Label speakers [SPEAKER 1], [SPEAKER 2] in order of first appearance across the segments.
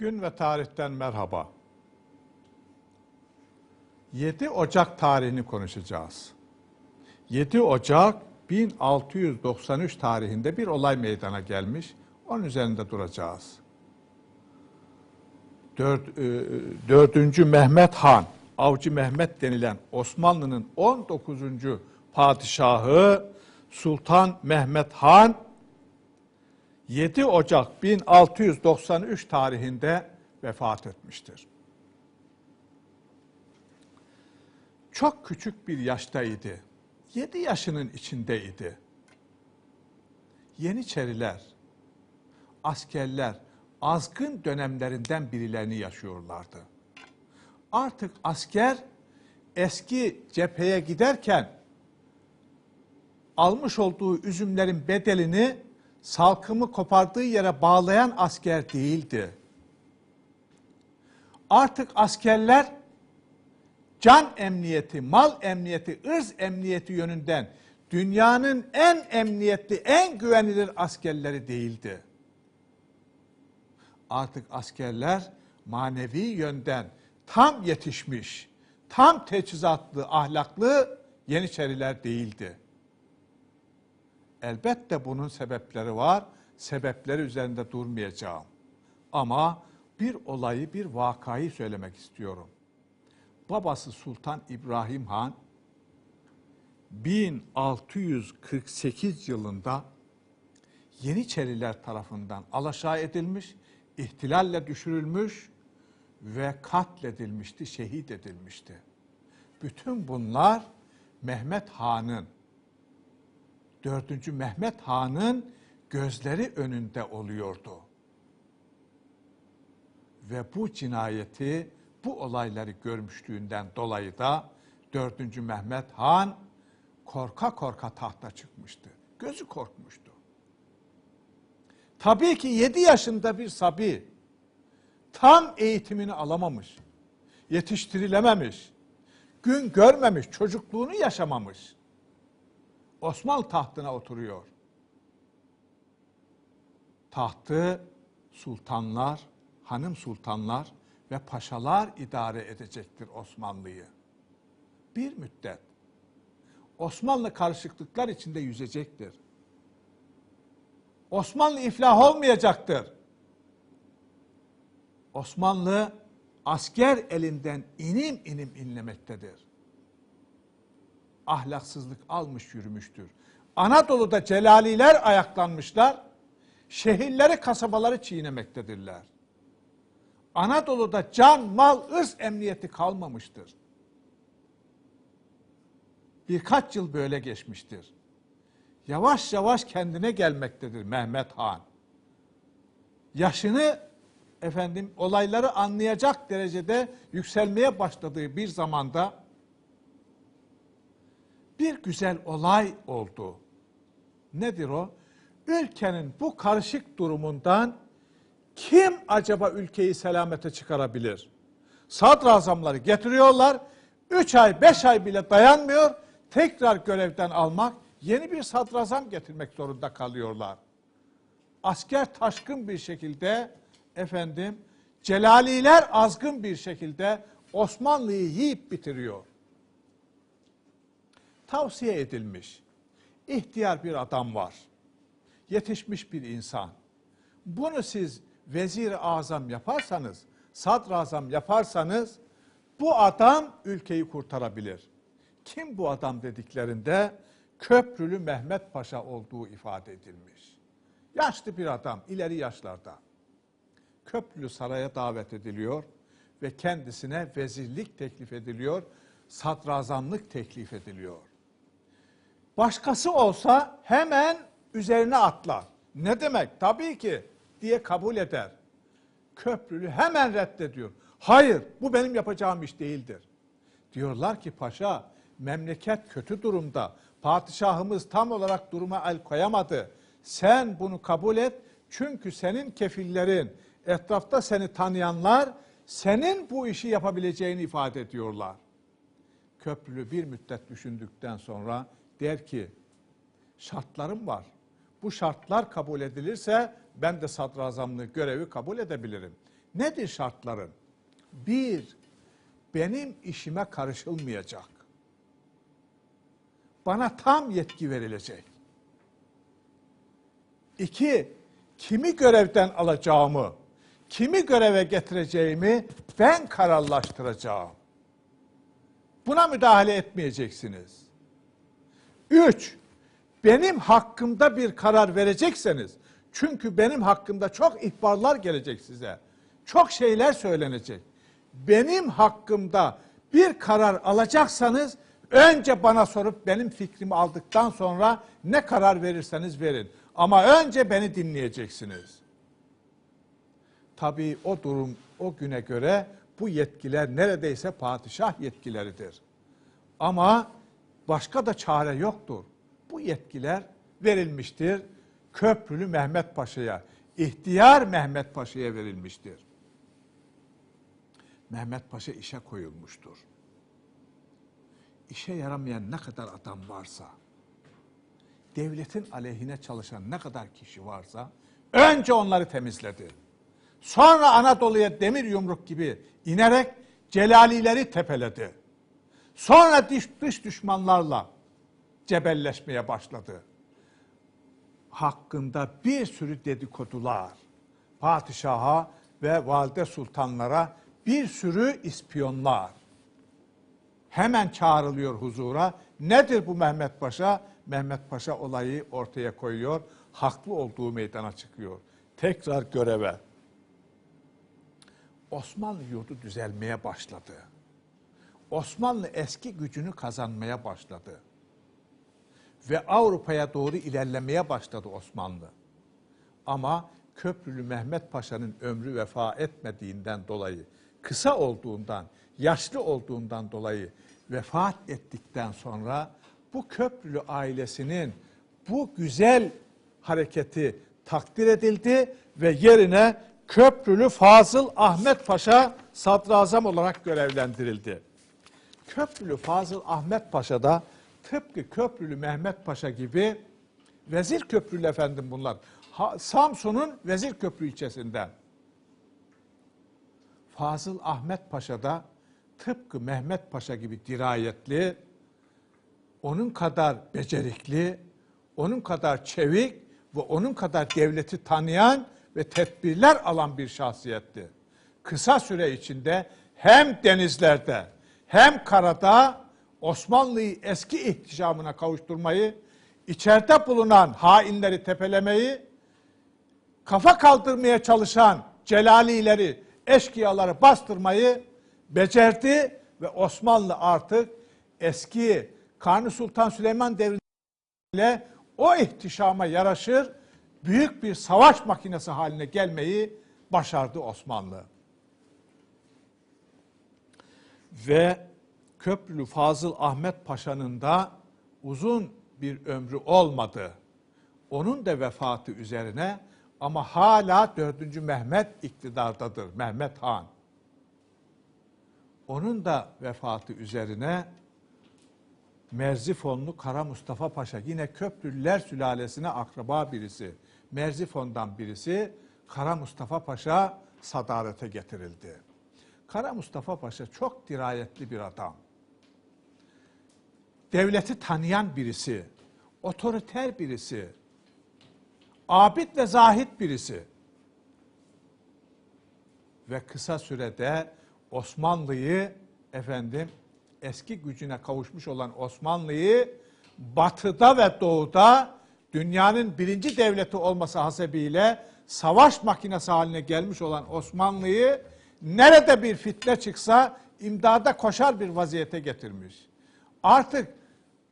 [SPEAKER 1] Gün ve tarihten merhaba. 7 Ocak tarihini konuşacağız. 7 Ocak 1693 tarihinde bir olay meydana gelmiş. Onun üzerinde duracağız. 4. 4. Mehmet Han, Avcı Mehmet denilen Osmanlı'nın 19. padişahı Sultan Mehmet Han 7 Ocak 1693 tarihinde vefat etmiştir. Çok küçük bir yaştaydı. 7 yaşının içindeydi. Yeniçeriler, askerler azgın dönemlerinden birilerini yaşıyorlardı. Artık asker eski cepheye giderken almış olduğu üzümlerin bedelini salkımı kopardığı yere bağlayan asker değildi. Artık askerler can emniyeti, mal emniyeti, ırz emniyeti yönünden dünyanın en emniyetli, en güvenilir askerleri değildi. Artık askerler manevi yönden tam yetişmiş, tam teçhizatlı, ahlaklı Yeniçeriler değildi. Elbette bunun sebepleri var. Sebepleri üzerinde durmayacağım. Ama bir olayı, bir vakayı söylemek istiyorum. Babası Sultan İbrahim Han 1648 yılında Yeniçeriler tarafından alaşağı edilmiş, ihtilalle düşürülmüş ve katledilmişti, şehit edilmişti. Bütün bunlar Mehmet Han'ın 4. Mehmet Han'ın gözleri önünde oluyordu. Ve bu cinayeti, bu olayları görmüşlüğünden dolayı da 4. Mehmet Han korka korka tahta çıkmıştı. Gözü korkmuştu. Tabii ki 7 yaşında bir sabi tam eğitimini alamamış, yetiştirilememiş, gün görmemiş, çocukluğunu yaşamamış. Osmanlı tahtına oturuyor. Tahtı sultanlar, hanım sultanlar ve paşalar idare edecektir Osmanlı'yı. Bir müddet. Osmanlı karışıklıklar içinde yüzecektir. Osmanlı iflah olmayacaktır. Osmanlı asker elinden inim inim inlemektedir. Ahlaksızlık almış yürümüştür. Anadolu'da celaliler ayaklanmışlar, şehirleri, kasabaları çiğnemektedirler. Anadolu'da can, mal, ırz emniyeti kalmamıştır. Birkaç yıl böyle geçmiştir. Yavaş yavaş kendine gelmektedir Mehmet Han. Yaşını efendim olayları anlayacak derecede yükselmeye başladığı bir zamanda bir güzel olay oldu. Nedir o? Ülkenin bu karışık durumundan kim acaba ülkeyi selamete çıkarabilir? Sadrazamları getiriyorlar. Üç ay, beş ay bile dayanmıyor. Tekrar görevden almak, yeni bir sadrazam getirmek zorunda kalıyorlar. Asker taşkın bir şekilde efendim Celaliler azgın bir şekilde Osmanlı'yı yiyip bitiriyor. Tavsiye edilmiş. İhtiyar bir adam var. Yetişmiş bir insan. Bunu siz vezir azam yaparsanız, sadrazam yaparsanız bu adam ülkeyi kurtarabilir. Kim bu adam dediklerinde Köprülü Mehmet Paşa olduğu ifade edilmiş. Yaşlı bir adam, ileri yaşlarda. Köprülü Saray'a davet ediliyor ve kendisine vezirlik teklif ediliyor, sadrazamlık teklif ediliyor. Başkası olsa hemen üzerine atlar. Ne demek? Tabii ki diye kabul eder. Köprülü hemen reddediyor. Hayır, bu benim yapacağım iş değildir. Diyorlar ki paşa, memleket kötü durumda. Padişahımız tam olarak duruma el koyamadı. Sen bunu kabul et. Çünkü senin kefillerin, etrafta seni tanıyanlar senin bu işi yapabileceğini ifade ediyorlar. Köprülü bir müddet düşündükten sonra der ki şartlarım var. Bu şartlar kabul edilirse ben de sadrazamlığı görevi kabul edebilirim. Nedir şartların? Bir, benim işime karışılmayacak. Bana tam yetki verilecek. İki, kimi görevden alacağımı, kimi göreve getireceğimi ben kararlaştıracağım. Buna müdahale etmeyeceksiniz. Üç, benim hakkımda bir karar verecekseniz, çünkü benim hakkımda çok ihbarlar gelecek size, çok şeyler söylenecek. Benim hakkımda bir karar alacaksanız, önce bana sorup benim fikrimi aldıktan sonra ne karar verirseniz verin. Ama önce beni dinleyeceksiniz. Tabii o durum o güne göre bu yetkiler neredeyse padişah yetkileridir. Ama başka da çare yoktur. Bu yetkiler verilmiştir. Köprülü Mehmet Paşa'ya, ihtiyar Mehmet Paşa'ya verilmiştir. Mehmet Paşa işe koyulmuştur. İşe yaramayan ne kadar adam varsa, devletin aleyhine çalışan ne kadar kişi varsa önce onları temizledi. Sonra Anadolu'ya demir yumruk gibi inerek Celalileri tepeledi. Sonra dış, dış düşmanlarla cebelleşmeye başladı. Hakkında bir sürü dedikodular, padişaha ve valide sultanlara bir sürü ispiyonlar. Hemen çağrılıyor huzura. Nedir bu Mehmet Paşa? Mehmet Paşa olayı ortaya koyuyor. Haklı olduğu meydana çıkıyor. Tekrar göreve. Osmanlı yurdu düzelmeye başladı. Osmanlı eski gücünü kazanmaya başladı. Ve Avrupa'ya doğru ilerlemeye başladı Osmanlı. Ama Köprülü Mehmet Paşa'nın ömrü vefa etmediğinden dolayı, kısa olduğundan, yaşlı olduğundan dolayı vefat ettikten sonra bu Köprülü ailesinin bu güzel hareketi takdir edildi ve yerine Köprülü Fazıl Ahmet Paşa sadrazam olarak görevlendirildi. Köprülü Fazıl Ahmet Paşa da tıpkı Köprülü Mehmet Paşa gibi Vezir Köprülü efendim bunlar. Samsun'un Vezir Köprü ilçesinden. Fazıl Ahmet Paşa da tıpkı Mehmet Paşa gibi dirayetli, onun kadar becerikli, onun kadar çevik ve onun kadar devleti tanıyan ve tedbirler alan bir şahsiyetti. Kısa süre içinde hem denizlerde hem karada Osmanlı'yı eski ihtişamına kavuşturmayı, içeride bulunan hainleri tepelemeyi, kafa kaldırmaya çalışan celalileri, eşkıyaları bastırmayı becerdi ve Osmanlı artık eski Kanuni Sultan Süleyman devriyle o ihtişama yaraşır büyük bir savaş makinesi haline gelmeyi başardı Osmanlı. Ve Köprülü Fazıl Ahmet Paşa'nın da uzun bir ömrü olmadı. Onun da vefatı üzerine ama hala 4. Mehmet iktidardadır. Mehmet Han. Onun da vefatı üzerine Merzifonlu Kara Mustafa Paşa yine Köprülüler sülalesine akraba birisi. Merzifon'dan birisi Kara Mustafa Paşa sadarete getirildi. Kara Mustafa Paşa çok dirayetli bir adam. Devleti tanıyan birisi, otoriter birisi, abid ve zahit birisi. Ve kısa sürede Osmanlı'yı efendim eski gücüne kavuşmuş olan Osmanlı'yı batıda ve doğuda dünyanın birinci devleti olması hasebiyle savaş makinesi haline gelmiş olan Osmanlı'yı nerede bir fitne çıksa imdada koşar bir vaziyete getirmiş. Artık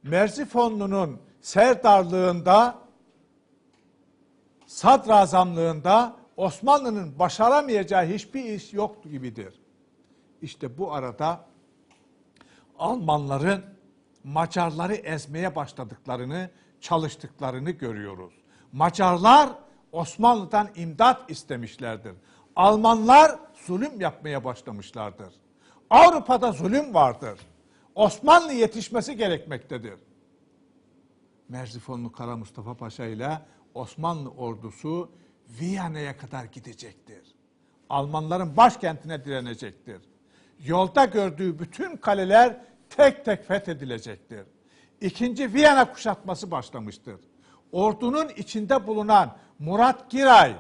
[SPEAKER 1] Merzifonlu'nun serdarlığında, sadrazamlığında Osmanlı'nın başaramayacağı hiçbir iş yoktu gibidir. İşte bu arada Almanların Macarları ezmeye başladıklarını, çalıştıklarını görüyoruz. Macarlar Osmanlı'dan imdat istemişlerdir. Almanlar zulüm yapmaya başlamışlardır. Avrupa'da zulüm vardır. Osmanlı yetişmesi gerekmektedir. Merzifonlu Kara Mustafa Paşa ile Osmanlı ordusu Viyana'ya kadar gidecektir. Almanların başkentine direnecektir. Yolda gördüğü bütün kaleler tek tek fethedilecektir. İkinci Viyana kuşatması başlamıştır. Ordunun içinde bulunan Murat Giray,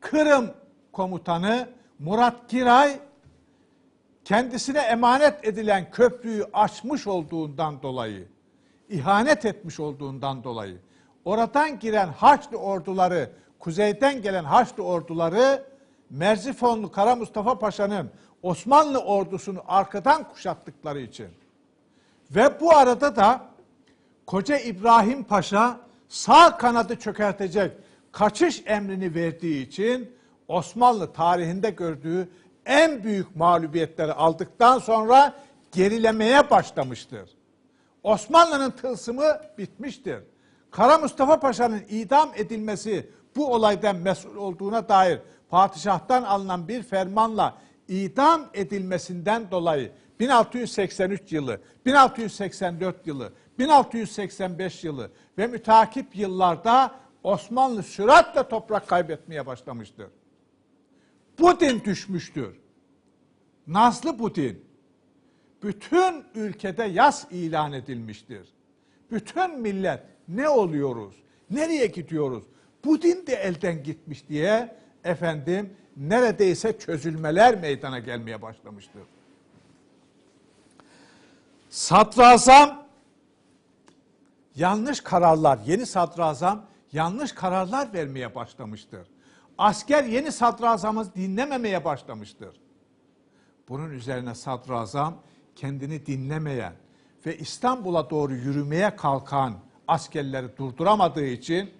[SPEAKER 1] Kırım komutanı Murat Giray kendisine emanet edilen köprüyü açmış olduğundan dolayı, ihanet etmiş olduğundan dolayı, oradan giren Haçlı orduları, kuzeyden gelen Haçlı orduları Merzifonlu Kara Mustafa Paşa'nın Osmanlı ordusunu arkadan kuşattıkları için. Ve bu arada da Koca İbrahim Paşa sağ kanadı çökertecek kaçış emrini verdiği için Osmanlı tarihinde gördüğü en büyük mağlubiyetleri aldıktan sonra gerilemeye başlamıştır. Osmanlı'nın tılsımı bitmiştir. Kara Mustafa Paşa'nın idam edilmesi bu olaydan mesul olduğuna dair padişahtan alınan bir fermanla idam edilmesinden dolayı 1683 yılı, 1684 yılı, 1685 yılı ve mütakip yıllarda Osmanlı süratle toprak kaybetmeye başlamıştır. Putin düşmüştür. Nazlı Putin. Bütün ülkede yas ilan edilmiştir. Bütün millet ne oluyoruz? Nereye gidiyoruz? Putin de elden gitmiş diye efendim neredeyse çözülmeler meydana gelmeye başlamıştır. Sadrazam yanlış kararlar, yeni sadrazam yanlış kararlar vermeye başlamıştır. Asker yeni sadrazamı dinlememeye başlamıştır. Bunun üzerine sadrazam kendini dinlemeyen ve İstanbul'a doğru yürümeye kalkan askerleri durduramadığı için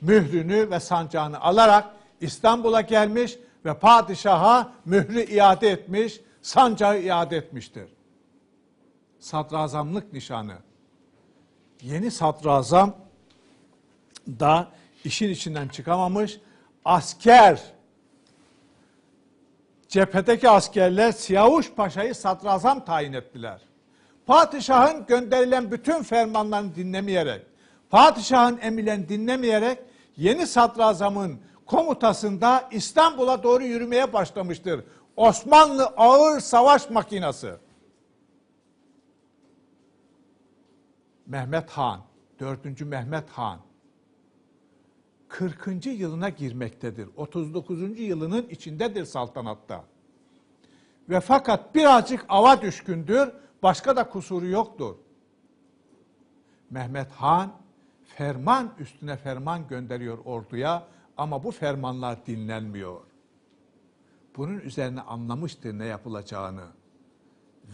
[SPEAKER 1] mührünü ve sancağını alarak İstanbul'a gelmiş ve padişaha mührü iade etmiş, sancağı iade etmiştir. Sadrazamlık nişanı. Yeni sadrazam da işin içinden çıkamamış. Asker, cephedeki askerler Siyavuş Paşa'yı sadrazam tayin ettiler. Padişahın gönderilen bütün fermanlarını dinlemeyerek, padişahın emirlerini dinlemeyerek yeni sadrazamın komutasında İstanbul'a doğru yürümeye başlamıştır. Osmanlı ağır savaş makinası. Mehmet Han, 4. Mehmet Han 40. yılına girmektedir. 39. yılının içindedir saltanatta. Ve fakat birazcık ava düşkündür, başka da kusuru yoktur. Mehmet Han ferman üstüne ferman gönderiyor orduya ama bu fermanlar dinlenmiyor. Bunun üzerine anlamıştır ne yapılacağını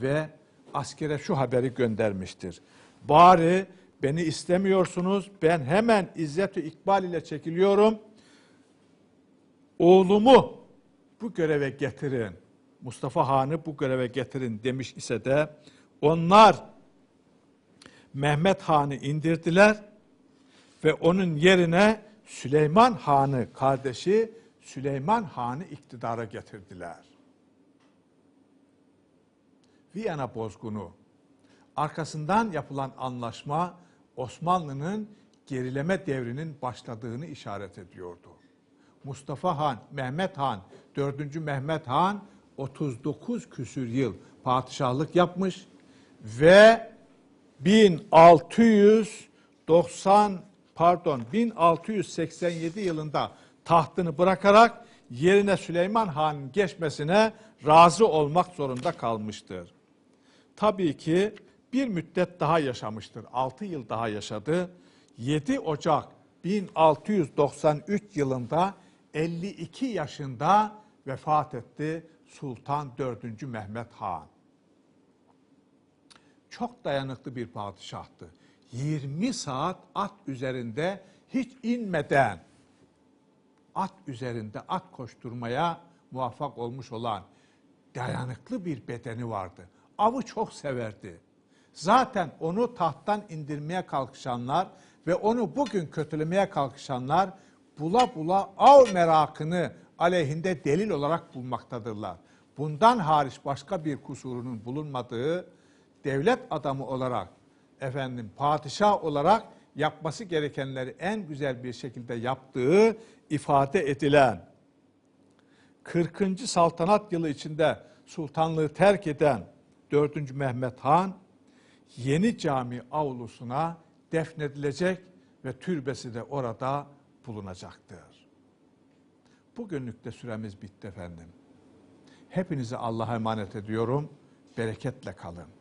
[SPEAKER 1] ve askere şu haberi göndermiştir. Bari beni istemiyorsunuz, ben hemen İzzet-i İkbal ile çekiliyorum. Oğlumu bu göreve getirin. Mustafa Han'ı bu göreve getirin demiş ise de onlar Mehmet Han'ı indirdiler ve onun yerine Süleyman Han'ı kardeşi Süleyman Han'ı iktidara getirdiler. Viyana bozgunu arkasından yapılan anlaşma Osmanlı'nın gerileme devrinin başladığını işaret ediyordu. Mustafa Han, Mehmet Han, 4. Mehmet Han 39 küsür yıl padişahlık yapmış ve 1690 pardon 1687 yılında tahtını bırakarak yerine Süleyman Han'ın geçmesine razı olmak zorunda kalmıştır. Tabii ki bir müddet daha yaşamıştır. 6 yıl daha yaşadı. 7 Ocak 1693 yılında 52 yaşında vefat etti Sultan 4. Mehmet Han. Çok dayanıklı bir padişahtı. 20 saat at üzerinde hiç inmeden at üzerinde at koşturmaya muvaffak olmuş olan dayanıklı bir bedeni vardı. Avı çok severdi. Zaten onu tahttan indirmeye kalkışanlar ve onu bugün kötülemeye kalkışanlar bula bula av merakını aleyhinde delil olarak bulmaktadırlar. Bundan hariç başka bir kusurunun bulunmadığı devlet adamı olarak efendim padişah olarak yapması gerekenleri en güzel bir şekilde yaptığı ifade edilen 40. saltanat yılı içinde sultanlığı terk eden 4. Mehmet Han yeni cami avlusuna defnedilecek ve türbesi de orada bulunacaktır. Bugünlük de süremiz bitti efendim. Hepinizi Allah'a emanet ediyorum. Bereketle kalın.